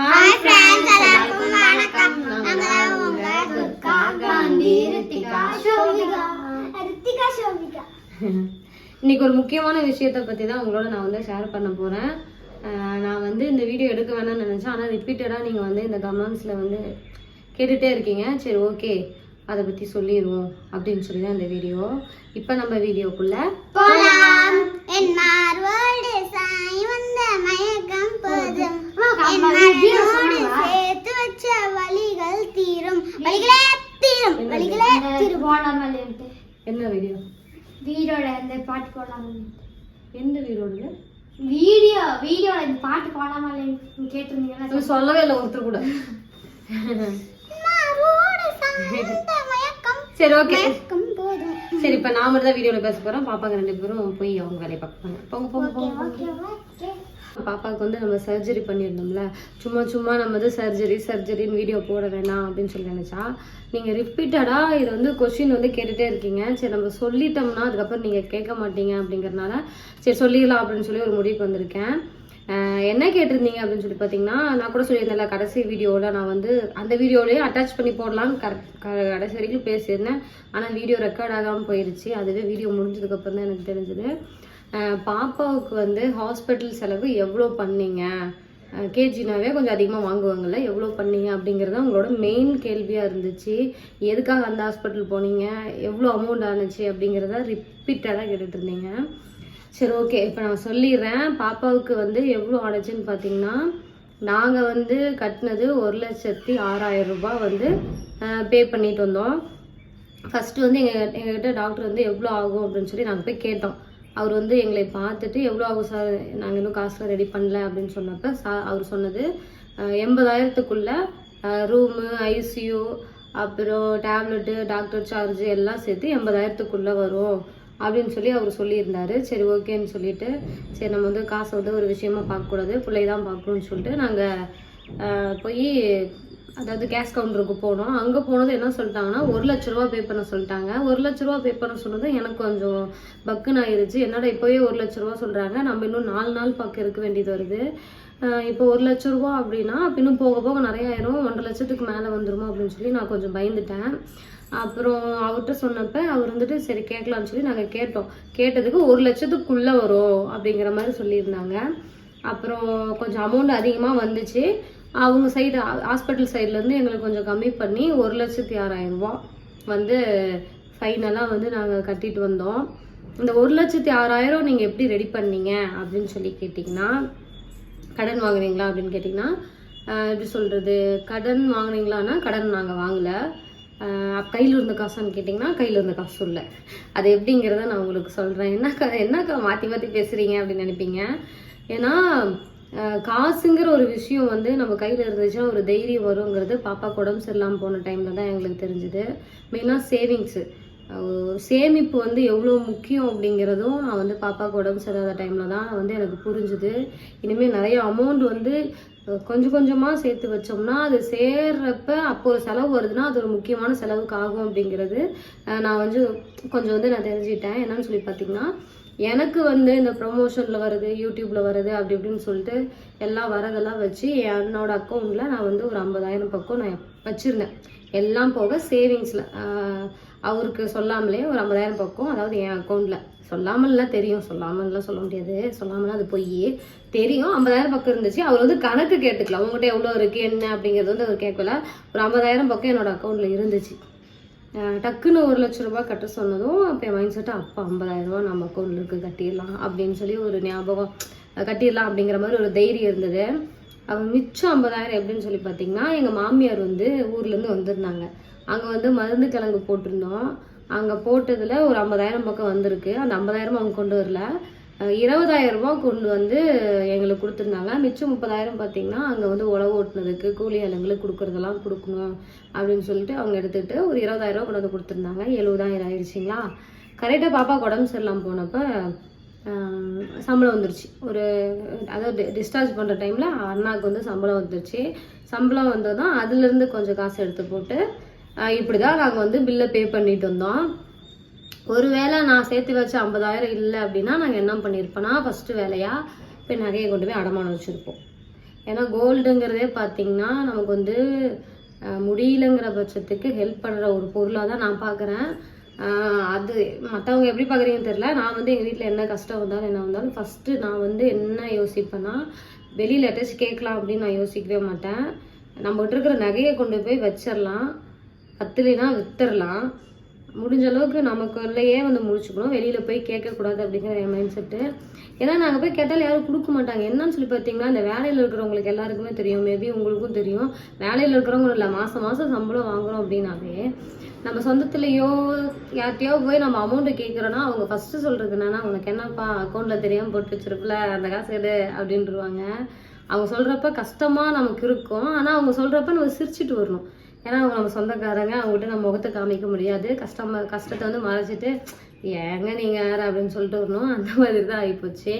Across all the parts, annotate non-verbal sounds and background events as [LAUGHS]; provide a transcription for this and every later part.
Hi friends எல்லாருக்கும் வணக்கம். நாங்க உங்க துர்கா காந்தி ரித்திகா. ஷோபிகா. ரித்திகா ஷோபிகா. இன்னைக்கு ஒரு முக்கியமான விஷயத்தை பற்றி தான் உங்களோட நான் வந்து ஷேர் பண்ண போகிறேன் நான் வந்து இந்த வீடியோ எடுக்க வேணாம்னு நினச்சேன். ஆனால் ரிப்பீட்டடாக நீங்கள் வந்து இந்த கமெண்ட்ஸில் வந்து கேட்டுகிட்டே இருக்கீங்க. சரி ஓகே அதை பற்றி சொல்லிடுவோம் அப்படின்னு சொல்லி தான் இந்த வீடியோ இப்போ நம்ம வீடியோக்குள்ளே போலாம். இந்த பாட்டு போலாம் எந்த வீடியோடு வீடியோ வீடியோல இந்த பாட்டு போலாமா கேட்டிருந்தீங்களா அது சொல்லவே இல்லை ஒருத்தர் கூட. சரி ஓகே சரி இப்போ நான் மட்டும் தான் வீடியோவில் பேச போகிறோம் பாப்பாங்க ரெண்டு பேரும் போய் அவங்க வேலையை பார்ப்பாங்க போங்க போங்க போங்க போங்க. பாப்பாவுக்கு வந்து நம்ம சர்ஜரி பண்ணியிருந்தோம்ல சும்மா சும்மா நம்ம வந்து சர்ஜரி சர்ஜரின்னு வீடியோ போட வேணாம் அப்படின்னு சொல்லி நினச்சா நீங்கள் ரிப்பீட்டடாக இது வந்து கொஷின் வந்து கேட்டுகிட்டே இருக்கீங்க. சரி நம்ம சொல்லிட்டோம்னா அதுக்கப்புறம் நீங்கள் கேட்க மாட்டீங்க அப்படிங்கறதுனால சரி சொல்லிடலாம் அப்படின்னு சொல்லி ஒரு முடிவுக்கு வந்திருக்கேன். என்ன கேட்டிருந்தீங்க அப்படின்னு சொல்லி பார்த்தீங்கன்னா நான் கூட சொல்லியிருந்தேன்ல கடைசி வீடியோவில் நான் வந்து அந்த வீடியோலேயே அட்டாச் பண்ணி போடலாம்னு கரெக்ட் கடைசி வரைக்கும் பேசியிருந்தேன். ஆனால் வீடியோ ரெக்கார்ட் ஆகாமல் போயிருச்சு. அதுவே வீடியோ முடிஞ்சதுக்கப்புறம் தான் எனக்கு தெரிஞ்சது. பாப்பாவுக்கு வந்து ஹாஸ்பிட்டல் செலவு எவ்வளோ பண்ணீங்க? கேஜினாவே கொஞ்சம் அதிகமாக வாங்குவாங்கல்ல எவ்வளோ பண்ணீங்க அப்படிங்கிறது உங்களோட மெயின் கேள்வியாக இருந்துச்சு. எதுக்காக அந்த ஹாஸ்பிட்டல் போனீங்க? எவ்வளோ அமௌண்ட் ஆனுச்சு அப்படிங்கிறத ரிப்பீட்டடாக கேட்டுட்டு இருந்தீங்க. சரி ஓகே இப்போ நான் சொல்லிடுறேன். பாப்பாவுக்கு வந்து எவ்வளோ ஆனுச்சுன்னு பார்த்தீங்கன்னா நாங்கள் வந்து கட்டினது ஒரு லட்சத்தி ஆறாயிரம் ரூபாய் வந்து பே பண்ணிட்டு வந்தோம். ஃபஸ்ட்டு வந்து எங்கள் எங்ககிட்ட டாக்டர் வந்து எவ்வளோ ஆகும் அப்படின்னு சொல்லி நாங்கள் போய் கேட்டோம். அவர் வந்து எங்களை பார்த்துட்டு எவ்வளோ ஆகும் சார் நாங்கள் இன்னும் காசுலாம் ரெடி பண்ணல அப்படின்னு சொன்னப்போ சா அவர் சொன்னது எண்பதாயிரத்துக்குள்ளே எண்பதாயிரத்துக்குள்ள ரூமு ஐசியூ அப்புறம் டேப்லெட்டு டாக்டர் சார்ஜ் எல்லாம் சேர்த்து எண்பதாயிரத்துக்குள்ளே வரும் அப்படின்னு சொல்லி அவர் சொல்லியிருந்தாரு. சரி ஓகேன்னு சொல்லிட்டு சரி நம்ம வந்து காசை வந்து ஒரு விஷயமா பார்க்கக்கூடாது பிள்ளை தான் பார்க்கணும்னு சொல்லிட்டு நாங்கள் போய் அதாவது கேஸ் கவுண்டருக்கு போனோம். அங்கே போனது என்ன சொல்லிட்டாங்கன்னா ஒரு லட்ச ரூபா பே பண்ண சொல்லிட்டாங்க. ஒரு லட்ச ரூபா பே பண்ண சொன்னது எனக்கு கொஞ்சம் பக்குன்னு ஆயிடுச்சு என்னடா இப்போவே ஒரு லட்ச ரூபா சொல்கிறாங்க நம்ம இன்னும் நாலு நாள் பக்கம் இருக்க வேண்டியது வருது. இப்போ ஒரு லட்ச ரூபா அப்படின்னா இன்னும் போக போக நிறைய ஆயிரும். ஒன்றரை லட்சத்துக்கு மேலே வந்துருமா அப்படின்னு சொல்லி நான் கொஞ்சம் பயந்துட்டேன். அப்புறம் அவர்கிட்ட சொன்னப்ப அவர் வந்துட்டு சரி கேட்கலாம்னு சொல்லி நாங்கள் கேட்டோம். கேட்டதுக்கு ஒரு லட்சத்துக்குள்ளே வரும் அப்படிங்கிற மாதிரி சொல்லியிருந்தாங்க. அப்புறம் கொஞ்சம் அமௌண்ட் அதிகமாக வந்துச்சு. அவங்க சைடு ஹாஸ்பிட்டல் சைட்லேருந்து எங்களுக்கு கொஞ்சம் கம்மி பண்ணி ஒரு லட்சத்தி ஆறாயிரம் ரூபா வந்து ஃபைனலாக வந்து நாங்கள் கட்டிட்டு வந்தோம். இந்த ஒரு லட்சத்தி ஆறாயிரம் நீங்கள் எப்படி ரெடி பண்ணீங்க அப்படின்னு சொல்லி கேட்டிங்கன்னா கடன் வாங்குனீங்களா அப்படின்னு கேட்டிங்கன்னா எப்படி சொல்கிறது கடன் வாங்குனீங்களான்னா கடன் நாங்கள் வாங்கலை. கையில் இருந்த காசான்னு கேட்டிங்கன்னா கையில் இருந்த காசு இல்லை. அது எப்படிங்கிறத நான் உங்களுக்கு சொல்கிறேன் என்ன க என்னக்கா மாற்றி மாற்றி பேசுகிறீங்க அப்படின்னு நினைப்பீங்க? ஏன்னா காசுங்கிற ஒரு விஷயம் வந்து நம்ம கையில் இருந்துச்சுன்னா ஒரு தைரியம் வருங்கிறது பாப்பா உடம்பு சரியில்லாமல் போன டைமில் தான் எங்களுக்கு தெரிஞ்சுது. மெயினாக சேவிங்ஸு சேமிப்பு வந்து எவ்வளோ முக்கியம் அப்படிங்கிறதும் நான் வந்து பாப்பாவுக்கு உடம்பு சரியாத டைமில் தான் வந்து எனக்கு புரிஞ்சுது. இனிமேல் நிறைய அமௌண்ட் வந்து கொஞ்சம் கொஞ்சமாக சேர்த்து வச்சோம்னா அது சேர்றப்ப அப்போ ஒரு செலவு வருதுன்னா அது ஒரு முக்கியமான செலவுக்கு ஆகும் அப்படிங்கிறது நான் வந்து கொஞ்சம் வந்து நான் தெரிஞ்சுக்கிட்டேன். என்னன்னு சொல்லி பார்த்தீங்கன்னா எனக்கு வந்து இந்த ப்ரொமோஷனில் வருது யூடியூப்பில் வருது அப்படி இப்படின்னு சொல்லிட்டு எல்லாம் வரதெல்லாம் வச்சு என்னோட அக்கௌண்ட்டில் நான் வந்து ஒரு ஐம்பதாயிரம் பக்கம் நான் வச்சுருந்தேன். எல்லாம் போக சேவிங்ஸில் அவருக்கு சொல்லாமலே ஒரு ஐம்பதாயிரம் பக்கம் அதாவது என் அக்கௌண்ட்டில் சொல்லாமல்லாம் தெரியும் சொல்லாமல்லாம் சொல்ல முடியாது. சொல்லாமலாம் அது போய் தெரியும். ஐம்பதாயிரம் பக்கம் இருந்துச்சு. அவர் வந்து கணக்கு கேட்டுக்கலாம் உங்கள்கிட்ட எவ்வளோ இருக்குது என்ன அப்படிங்கிறது வந்து அவர் கேட்கல. ஒரு ஐம்பதாயிரம் பக்கம் என்னோட அக்கௌண்ட்டில் இருந்துச்சு. டக்குன்னு ஒரு லட்ச ரூபாய் கட்ட சொன்னதும் அப்போ என் மைண்ட் செட்டு அப்போ ஐம்பதாயிரரூபா நம்ம அக்கௌண்ட்டில் இருக்குது கட்டிடலாம் அப்படின்னு சொல்லி ஒரு ஞாபகம் கட்டிடலாம் அப்படிங்கிற மாதிரி ஒரு தைரியம் இருந்தது. அவன் மிச்சம் ஐம்பதாயிரம் எப்படின்னு சொல்லி பார்த்தீங்கன்னா எங்கள் மாமியார் வந்து ஊர்லேருந்து வந்திருந்தாங்க. அங்கே வந்து மருந்து கிழங்கு போட்டிருந்தோம். அங்கே போட்டதில் ஒரு ஐம்பதாயிரம் பக்கம் வந்திருக்கு. அந்த ஐம்பதாயிரம் அவங்க கொண்டு வரல. இருபதாயிரம் ரூபா கொண்டு வந்து எங்களுக்கு கொடுத்துருந்தாங்க. மிச்சம் முப்பதாயிரம் பார்த்தீங்கன்னா அங்கே வந்து உழவு ஓட்டுனதுக்கு கூலி ஆளுங்களுக்கு கொடுக்குறதெல்லாம் கொடுக்கணும் அப்படின்னு சொல்லிட்டு அவங்க எடுத்துகிட்டு ஒரு இருபதாயிரம் ரூபா கொண்டு வந்து கொடுத்துருந்தாங்க. எழுபதாயிரம் ஆயிடுச்சிங்களா? கரெக்டாக பாப்பா உடம்பு சரியில்லாமல் போனப்போ சம்பளம் வந்துருச்சு. ஒரு அதாவது டிஸ்சார்ஜ் பண்ணுற டைமில் அண்ணாவுக்கு வந்து சம்பளம் வந்துருச்சு. சம்பளம் வந்ததும் அதுலேருந்து கொஞ்சம் காசு எடுத்து போட்டு இப்படி தான் நாங்கள் வந்து பில்லை பே பண்ணிட்டு வந்தோம். ஒருவேளை நான் சேர்த்து வச்ச ஐம்பதாயிரம் இல்லை அப்படின்னா நாங்கள் என்ன பண்ணியிருப்போம்னா ஃபஸ்ட்டு வேலையாக இப்போ நகையை கொண்டு போய் அடமானம் வச்சுருப்போம். ஏன்னா கோல்டுங்கிறதே பார்த்தீங்கன்னா நமக்கு வந்து முடியலங்கிற பட்சத்துக்கு ஹெல்ப் பண்ணுற ஒரு பொருளாக தான் நான் பார்க்குறேன் அது மற்றவங்க எப்படி பார்க்குறீங்கன்னு தெரில நான் வந்து எங்கள் வீட்டில் என்ன கஷ்டம் வந்தாலும் என்ன வந்தாலும் ஃபஸ்ட்டு நான் வந்து என்ன யோசிப்பேன்னா வெளியில் யார்ட்டாச்சும் கேட்கலாம் அப்படின்னு நான் யோசிக்கவே மாட்டேன். நம்மகிட்ட இருக்கிற நகையை கொண்டு போய் வச்சிடலாம் பத்துலாம் வித்துடலாம் முடிஞ்ச அளவுக்கு நமக்குள்ளேயே வந்து முடிச்சுக்கணும் வெளியில் போய் கேட்கக்கூடாது அப்படிங்கிற என் மைண்ட் செட்டு ஏன்னா நாங்கள் போய் கேட்டாலும் யாரும் கொடுக்க மாட்டாங்க. என்னன்னு சொல்லி பார்த்தீங்கன்னா இந்த வேலையில் இருக்கிறவங்களுக்கு எல்லாருக்குமே தெரியும். மேபி உங்களுக்கும் தெரியும். வேலையில் இருக்கிறவங்க இல்லை. மாதம் மாதம் சம்பளம் வாங்குறோம் அப்படின்னாவே நம்ம சொந்தத்துலேயோ யார்கிட்டயோ போய் நம்ம அமௌண்ட்டை கேட்குறோன்னா அவங்க ஃபஸ்ட்டு சொல்கிறது என்னன்னா உனக்கு என்னப்பா அக்கௌண்ட்டில் தெரியாமல் போட்டு வச்சிருப்பில்ல? அந்த காசு எடு அப்படின்ட்டுருவாங்க அவங்க சொல்கிறப்ப கஷ்டமாக நமக்கு இருக்கும். ஆனால் அவங்க சொல்கிறப்ப நம்ம சிரிச்சிட்டு வரணும். ஏன்னா அவங்க நம்ம சொந்தக்காரங்க அவங்ககிட்ட நம்ம முகத்தை காமிக்க முடியாது. கஷ்டமா கஷ்டத்தை வந்து மறைச்சிட்டு ஏங்க நீங்கள் யார்? அப்படின்னு சொல்லிட்டு வரணும். அந்த மாதிரி தான் ஆகிப்போச்சு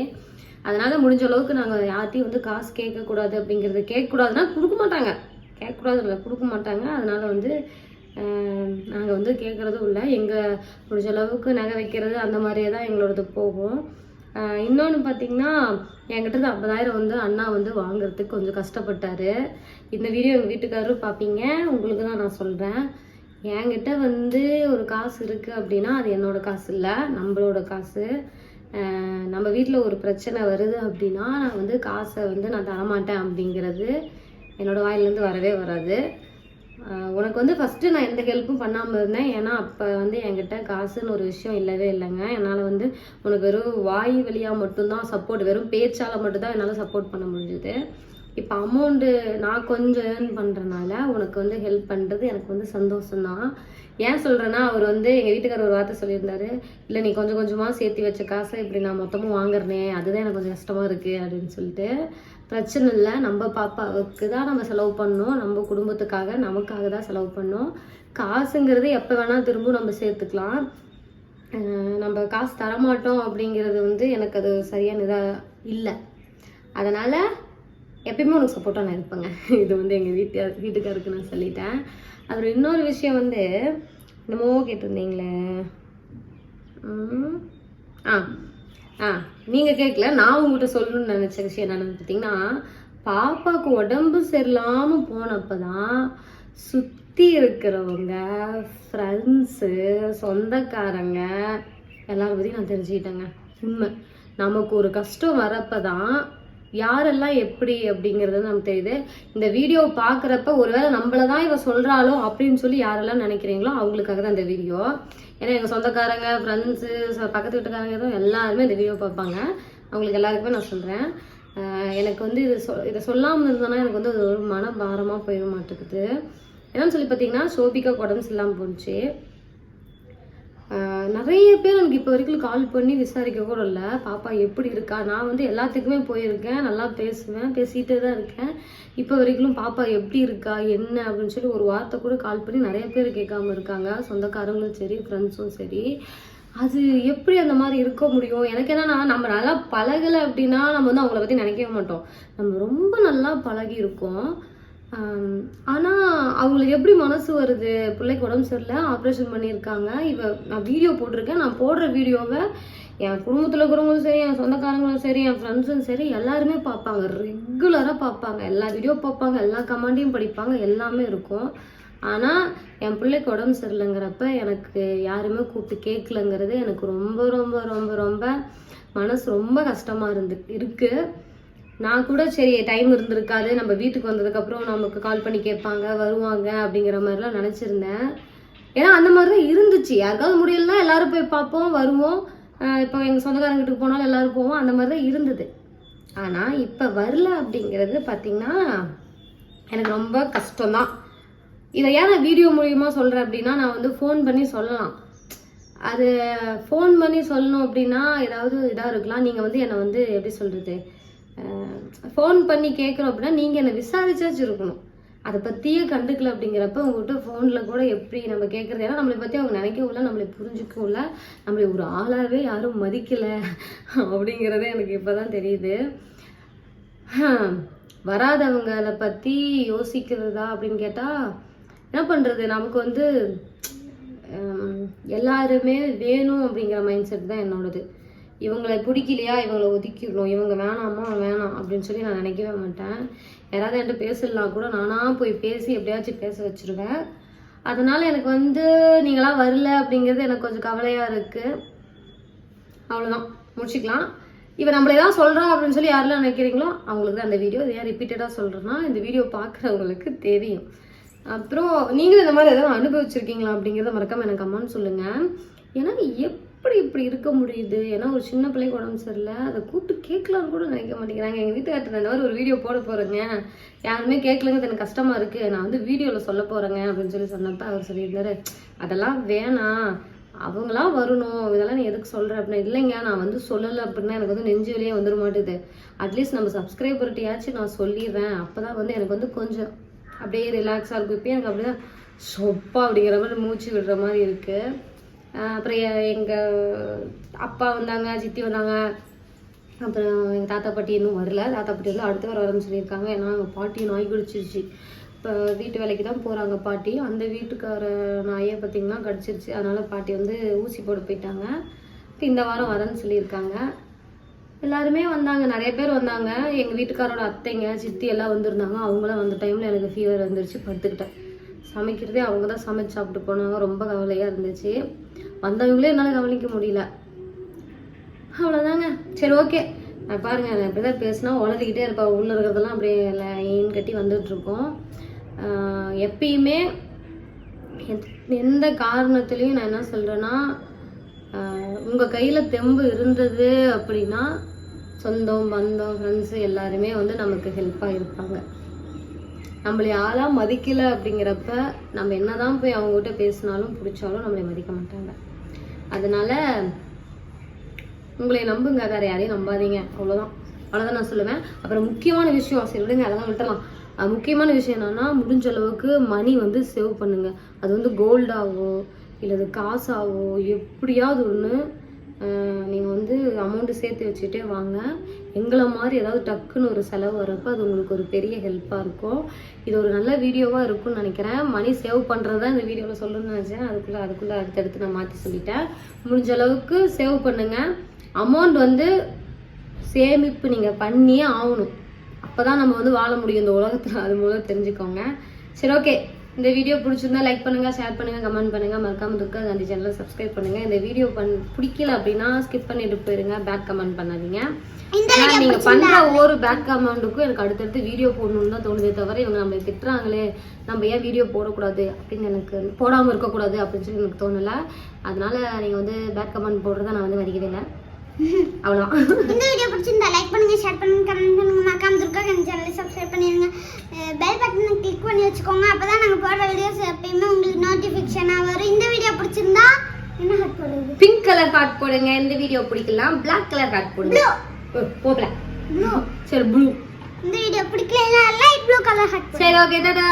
அதனால முடிஞ்ச அளவுக்கு நாங்கள் யார்ட்டையும் வந்து காசு கேட்கக்கூடாது அப்படிங்கிறது கேட்கக்கூடாதுன்னா கொடுக்க மாட்டாங்க. கேட்கக்கூடாது இல்லை கொடுக்க மாட்டாங்க. அதனால வந்து நாங்கள் வந்து கேட்குறதும் இல்லை. எங்கள் முடிஞ்ச அளவுக்கு நகை வைக்கிறது அந்த மாதிரியே தான் எங்களோடது போகும். இன்னொன்று பார்த்தீங்கன்னா என்கிட்ட ஐம்பதாயிரம் வந்து அண்ணா வந்து வாங்குறதுக்கு கொஞ்சம் கஷ்டப்பட்டாரு. இந்த வீடியோ எங்கள் வீட்டுக்காரரும் பார்ப்பீங்க உங்களுக்கு தான் நான் சொல்கிறேன் என்கிட்ட வந்து ஒரு காசு இருக்குது அப்படின்னா அது என்னோட காசு இல்லை நம்மளோட காசு. நம்ம வீட்டில் ஒரு பிரச்சனை வருது அப்படின்னா நான் வந்து காசை வந்து நான் தரமாட்டேன் அப்படிங்கிறது என்னோடய வாயிலேருந்து வரவே வராது. உனக்கு வந்து ஃபஸ்ட்டு நான் எந்த ஹெல்ப்பும் பண்ணாமல் இருந்தேன். ஏன்னா அப்போ வந்து என்கிட்ட காசுன்னு ஒரு விஷயம் இல்லவே இல்லைங்க. என்னால் வந்து உனக்கு வெறும் வாய் வழியாக மட்டும்தான் சப்போர்ட் வெறும் பேச்சால் மட்டும்தான் என்னால் சப்போர்ட் பண்ண முடிஞ்சுது. இப்போ அமௌண்ட்டு நான் கொஞ்சம் ஏர்ன் பண்ணுறனால உனக்கு வந்து ஹெல்ப் பண்ணுறது எனக்கு வந்து சந்தோஷம்தான். ஏன் சொல்கிறேன்னா அவர் வந்து எங்கள் வீட்டுக்காரர் ஒரு வார்த்தை சொல்லியிருந்தாரு. இல்லை நீ கொஞ்சம் கொஞ்சமாக சேர்த்து வச்ச காசை இப்படி நான் மொத்தமும் வாங்குறனே. அதுதான் எனக்கு கொஞ்சம் கஷ்டமாக இருக்குது அப்படின்னு சொல்லிட்டு பிரச்சனை இல்லை. நம்ம பாப்பாவுக்கு தான் நம்ம செலவு பண்ணோம். நம்ம குடும்பத்துக்காக நமக்காக தான் செலவு பண்ணோம். காசுங்கிறது எப்போ வேணால் திரும்ப நம்ம சேர்த்துக்கலாம். நம்ம காசு தரமாட்டோம் அப்படிங்கிறது வந்து எனக்கு அது சரியான இதாக இல்லை. அதனால் எப்பயுமே உனக்கு சப்போர்ட்டாக நான் இருப்பேங்க. இது வந்து எங்கள் வீட்டு வீட்டுக்காருக்கு நான் சொல்லிட்டேன். அப்புறம் இன்னொரு விஷயம் வந்து என்னமோ கேட்டிருந்தீங்களே. ஆ. ஆ நீங்கள் கேட்கல நான் உங்கள்கிட்ட சொல்லணும்னு நினச்ச விஷயம் என்னென்னு பார்த்தீங்கன்னா பாப்பாவுக்கு உடம்பு சரியில்லாமல் போனப்போ தான் சுற்றி இருக்கிறவங்க ஃப்ரெண்ட்ஸு சொந்தக்காரங்க எல்லாரும் பற்றியும் நான் தெரிஞ்சுக்கிட்டேங்க. உண்மை. நமக்கு ஒரு கஷ்டம் வரப்போ தான் யாரெல்லாம் எப்படி அப்படிங்கிறது நமக்கு தெரியுது. இந்த வீடியோ பார்க்குறப்ப ஒருவேளை நம்மள தான் இவ சொல்கிறாளோ அப்படின்னு சொல்லி யாரெல்லாம் நினைக்கிறீங்களோ அவங்களுக்காக தான் இந்த வீடியோ ஏன்னா எங்கள் சொந்தக்காரங்க ஃப்ரெண்ட்ஸு பக்கத்து வீட்டுக்காரங்க எதுவும் எல்லாருமே இந்த வீடியோ பார்ப்பாங்க. அவங்களுக்கு எல்லாருக்குமே நான் சொல்கிறேன் எனக்கு வந்து இது சொ இதை சொல்லாமல் இருந்தோன்னா எனக்கு வந்து அது ஒரு மன பாரமாக போயிட மாட்டேங்குது. என்னன்னு சொல்லி பார்த்தீங்கன்னா சோபிகா உடம்பு இல்லாமல் போச்சு. நிறைய பேர் எனக்கு இப்போ வரைக்கும் கால் பண்ணி விசாரிக்க கூட இல்லை. பாப்பா எப்படி இருக்கா? நான் வந்து எல்லாத்துக்குமே போயிருக்கேன் நல்லா பேசுவேன் பேசிகிட்டே தான் இருக்கேன். இப்போ வரைக்கும் பாப்பா எப்படி இருக்கா? என்ன? அப்படின்னு சொல்லி ஒரு வார்த்தை கூட கால் பண்ணி நிறைய பேர் கேட்காம இருக்காங்க. சொந்தக்காரங்களும் சரி ஃப்ரெண்ட்ஸும் சரி. அது எப்படி அந்த மாதிரி இருக்க முடியும்? எனக்கு என்னன்னா நம்ம நல்லா பழகலை அப்படின்னா நம்ம வந்து அவங்கள பற்றி நினைக்கவே மாட்டோம். நம்ம ரொம்ப நல்லா பழகி இருக்கோம் ஆனால் அவங்களுக்கு எப்படி மனசு வருது? பிள்ளைக்கு உடம்பு சரியில்லை ஆப்ரேஷன் பண்ணியிருக்காங்க. இவ நான் வீடியோ போட்டிருக்கேன். நான் போடுற வீடியோவை என் குடும்பத்தில் இருக்கிறவங்களும் சரி என் சொந்தக்காரங்களும் சரி என் ஃப்ரெண்ட்ஸும் சரி எல்லாருமே பார்ப்பாங்க. ரெகுலராக பார்ப்பாங்க. எல்லா வீடியோ பார்ப்பாங்க. எல்லா கமெண்டையும் படிப்பாங்க. எல்லாமே இருக்கும். ஆனால் என் பிள்ளைக்கு உடம்பு சரியில்லைங்கிறப்ப எனக்கு யாருமே கூப்பிட்டு கேட்கலங்கிறது எனக்கு ரொம்ப ரொம்ப ரொம்ப ரொம்ப மனசு ரொம்ப கஷ்டமாக இருந்து இருக்குது நான் கூட சரி டைம் இருந்திருக்காது. நம்ம வீட்டுக்கு வந்ததுக்கப்புறம் நமக்கு கால் பண்ணி கேட்பாங்க வருவாங்க அப்படிங்கிற மாதிரிலாம் நினச்சிருந்தேன். ஏன்னா அந்த மாதிரி தான் இருந்துச்சு. யாருக்காவது முடியலன்னா எல்லாரும் போய் பார்ப்போம் வருவோம். இப்போ எங்கள் சொந்தக்காரங்க வீட்டுக்கு போனாலும் எல்லாரும் போவோம். அந்த மாதிரி தான் இருந்தது. ஆனால் இப்போ வரல அப்படிங்கிறது பார்த்திங்கன்னா எனக்கு ரொம்ப கஷ்டம்தான். இதை ஏன் நான் வீடியோ மூலியமாக சொல்கிறேன் அப்படின்னா நான் வந்து ஃபோன் பண்ணி சொல்லலாம். அது ஃபோன் பண்ணி சொல்லணும் அப்படின்னா ஏதாவது இதாக இருக்கலாம். நீங்கள் வந்து என்னை வந்து எப்படி சொல்கிறது ஃபோன் பண்ணி கேட்குறோம் அப்படின்னா நீங்கள் என்னை விசாரிச்சாச்சும் இருக்கணும். அதை பற்றியே கண்டுக்கல அப்படிங்கிறப்ப உங்கள்கிட்ட ஃபோனில் கூட எப்படி நம்ம கேட்குறது ஏன்னா நம்மளை பற்றி அவங்க நினைக்கவும் இல்லை நம்மளை புரிஞ்சுக்கவும் இல்லை நம்மளை ஒரு ஆளாகவே யாரும் மதிக்கலை அப்படிங்கிறதே எனக்கு இப்போ தான் தெரியுது வராதவங்களை பற்றி யோசிக்கிறதா அப்படின்னு கேட்டால் என்ன பண்ணுறது நமக்கு வந்து எல்லாருமே வேணும் அப்படிங்கிற மைண்ட் செட் தான் என்னோடது. இவங்களை பிடிக்கலையா? இவங்களை ஒதுக்கிடணும். இவங்க வேணாமா? வேணாம். அப்படின்னு சொல்லி நான் நினைக்கவே மாட்டேன். யாராவது என்கிட்ட பேசலாம் கூட நானாக போய் பேசி எப்படியாச்சும் பேச வச்சிருவேன். அதனால் எனக்கு வந்து நீங்களாம் வரல அப்படிங்கிறது எனக்கு கொஞ்சம் கவலையாக இருக்குது அவ்வளோதான் முடிச்சுக்கலாம். இவன் நம்மள ஏதாவது சொல்கிறோம் அப்படின்னு சொல்லி யாரெல்லாம் நினைக்கிறீங்களோ அவங்களுக்கு தான் அந்த வீடியோ இதை ஏன் ரிப்பீட்டடாக சொல்கிறேன்னா இந்த வீடியோ பார்க்குறவங்களுக்கு தெரியும். அப்புறம் நீங்களும் இந்த மாதிரி எதாவது அனுபவிச்சிருக்கீங்களா அப்படிங்கிறத மறக்காமல் எனக்கு கமெண்ட் சொல்லுங்கள் ஏன்னா எப்படி இப்படி இருக்க முடியுது? ஏன்னா ஒரு சின்ன பிள்ளைக்கு உடம்பு சரியில்லை. அதை கூப்பிட்டு கேட்கலான்னு கூட நினைக்க மாட்டேங்கிறாங்க. எங்கள் வீட்டுக்காரர் இந்த மாதிரி ஒரு வீடியோ போட போகிறேங்க யாருமே கேட்கலங்கிறது எனக்கு கஷ்டமாக இருக்குது நான் வந்து வீடியோவில் சொல்ல போகிறேங்க அப்படின்னு சொல்லி சொன்னப்ப அவர் சொல்லியிருந்தாரு அதெல்லாம் வேணாம். அவங்களாம் வரணும். இதெல்லாம் நீ எதுக்கு சொல்கிற அப்படின்னா. இல்லைங்க நான் வந்து சொல்லலை. அப்படின்னா எனக்கு வந்து நெஞ்சு வெளியே வந்துட மாட்டேது. அட்லீஸ்ட் நம்ம சப்ஸ்கிரைபர்கிட்டயாச்சும் நான் சொல்லிடுறேன். அப்போ தான் வந்து எனக்கு வந்து கொஞ்சம் அப்படியே ரிலாக்ஸாக இருக்கும். இப்போ எனக்கு அப்படியே சொப்பா அப்படிங்கிற மாதிரி மூச்சு விடுற மாதிரி இருக்குது அப்புறம் எங்கள் அப்பா வந்தாங்க சித்தி வந்தாங்க. அப்புறம் எங்கள் தாத்தா பாட்டி இன்னும் வரல. தாத்தா பாட்டி வந்து அடுத்த வாரம் வரேன்னு சொல்லியிருக்காங்க. ஏன்னா எங்கள் பாட்டி நாய் குடிச்சிருச்சு. இப்போ வீட்டு வேலைக்கு தான் போகிறாங்க பாட்டி. அந்த வீட்டுக்கார நாயை பார்த்திங்கன்னா கடிச்சிருச்சு. அதனால் பாட்டி வந்து ஊசி போட போயிட்டாங்க. இப்போ இந்த வாரம் வரேன்னு சொல்லியிருக்காங்க. எல்லாருமே வந்தாங்க. நிறைய பேர் வந்தாங்க. எங்கள் வீட்டுக்காரோட அத்தைங்க சித்தி எல்லாம் வந்திருந்தாங்க. அவங்களாம் வந்த டைமில் எனக்கு ஃபீவர் வந்துருச்சு. படுத்துக்கிட்டேன். சமைக்கிறதே அவங்க தான் சமைச்சு சாப்பிட்டு போனாங்க. ரொம்ப கவலையாக இருந்துச்சு. வந்தவங்களே என்னால் கவனிக்க முடியல. அவ்வளோதாங்க சரி ஓகே. நான் பாருங்க நான் இப்படி தான் பேசினா உளறிக்கிட்டே இருப்பேன் உள்ளே இருக்கிறதெல்லாம் அப்படியே லைன் கட்டி வந்துட்டுருக்கோம் எப்பயுமே எந்த- எந்த காரணத்துலேயும் நான் என்ன சொல்கிறேன்னா உங்கள் கையில் தெம்பு இருந்தது அப்படின்னா சொந்தம் பந்தம் ஃப்ரெண்ட்ஸு எல்லாருமே வந்து நமக்கு ஹெல்ப்பாக இருப்பாங்க. நம்மளை ஆளாக மதிக்கலை அப்படிங்கிறப்ப நம்ம என்ன தான் போய் அவங்ககிட்ட பேசினாலும் பிடிச்சாலும் நம்மளை மதிக்க மாட்டாங்க. அதனால உங்களை நம்புங்க. வேற யாரையும் நம்பாதீங்க. அவ்வளோதான் அவ்வளோதான் நான் சொல்லுவேன். அப்புறம் முக்கியமான விஷயம் சரி விடுங்க அதெல்லாம் விட்டுலாம் முக்கியமான விஷயம் என்னன்னா முடிஞ்ச அளவுக்கு மணி வந்து சேவ் பண்ணுங்க. அது வந்து கோல்டாவோ இல்லை அது காசாவோ எப்படியாவது ஒன்று நீங்கள் வந்து அமௌண்ட்டு சேர்த்து வச்சுட்டே வாங்க. எங்களை மாதிரி ஏதாவது டக்குன்னு ஒரு செலவு வரப்போ அது உங்களுக்கு ஒரு பெரிய ஹெல்ப்பாக இருக்கும். இது ஒரு நல்ல வீடியோவாக இருக்கும்னு நினைக்கிறேன். மணி சேவ் பண்ணுறது தான் இந்த வீடியோவில் சொல்லணும்னு நினச்சேன். அதுக்குள்ளே அதுக்குள்ளே அடுத்தடுத்து நான் மாற்றி சொல்லிட்டேன். முடிஞ்ச அளவுக்கு சேவ் பண்ணுங்கள் அமௌண்ட் வந்து சேமிப்பு நீங்கள் பண்ணியே ஆகணும். அப்போ தான் நம்ம வந்து வாழ முடியும் இந்த உலகத்தில். அது மூலம் தெரிஞ்சுக்கோங்க. சரி ஓகே இந்த வீடியோ பிடிச்சிருந்தா லைக் பண்ணுங்கள் ஷேர் பண்ணுங்கள் கமெண்ட் பண்ணுங்கள் மறக்காம துர்கா காந்தி சேனலை சப்ஸ்கிரைப் பண்ணுங்கள் இந்த வீடியோ பண் பிடிக்கல அப்படின்னா ஸ்கிப் பண்ணிட்டு போயிருங்க. பேட் கமெண்ட் பண்ணாதீங்க. நீங்கள் பண்ணுற ஒவ்வொரு பேட் கமெண்ட்டுக்கும் எனக்கு அடுத்தடுத்து வீடியோ போடணும்னு தான் தோணுதே தவிர இவங்க நம்மளை திட்டுறாங்களே நம்ம ஏன் வீடியோ போடக்கூடாது அப்படின்னு எனக்கு போடாமல் இருக்கக்கூடாது அப்படின்னு சொல்லி எனக்கு தோணலை. அதனால நீங்கள் வந்து பேட் கமெண்ட் போடுறத நான் வந்து மதிக்கவே இல்லை. [LAUGHS] அவ்வளோதான் இந்த வீடியோ பிடிச்சிருந்தா லைக் பண்ணுங்க ஷேர் பண்ணுங்க கமெண்ட் பண்ணுங்க. மறக்காம துர்கா கன் சேனலை சப்ஸ்கிரைப் பண்ணிடுங்க பெல் பட்டனை கிளிக் பண்ணி வச்சுக்கோங்க. அப்பதான் நாங்க போடுற வீடியோஸ் எப்பயுமே உங்களுக்கு நோட்டிஃபிகேஷனாக வரும். இந்த வீடியோ பிடிச்சிருந்தா என்ன ஹட் பண்ணுது பிங்க் கலர் ஹார்ட் போடுங்க. இந்த வீடியோ பிடிக்கலாம்? பிளாக் கலர் ஹார்ட் போடுங்க. போகல சரி ப்ளூ இந்த வீடியோ பிடிக்கலன்னா லைட் ப்ளூ கலர் ஹட் சரி ஓகே டாடா